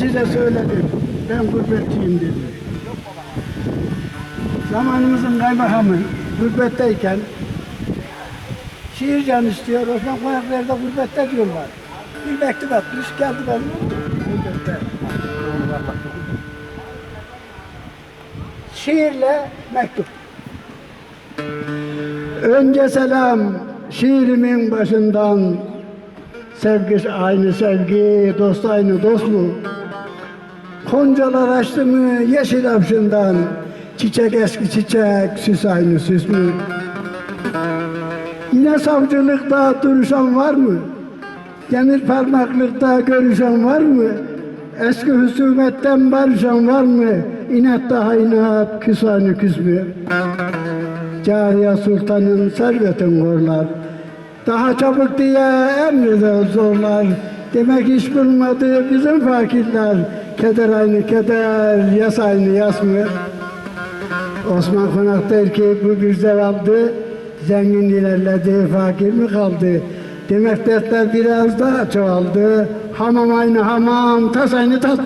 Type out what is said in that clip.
size söyledim. Ben gurbetçiyim dedim. Zamanımızın kaymakamı gurbetteyken şiir can istiyor. Osman Konaklar'da gurbette diyorlar. Bir mektup atmış geldi ben gurbette. Şiirle mektup. Önce selam şiirimin başından Sevgi aynı sevgi, dost aynı dost mu? Koncalar açtı mı yeşil afşından Çiçek eski çiçek, süs aynı süs mü? Yine savcılıkta duruşan var mı? Demir parmaklıkta görüşen var mı? Eski husumetten barışan var mı? İnat daha inat, küs aynı küs mü? Cahya Sultan'ın servetin korlar. Daha çabuk diye emreder zorlar. Demek iş bulmadı bizim fakirler. Keder aynı keder, yas aynı yas mı? Osman Konak der ki bu bir zevaldı. Zengin ilerledi, fakir mi kaldı? Demek dertler biraz daha çoğaldı. Hamam aynı hamam, tas aynı tas mı.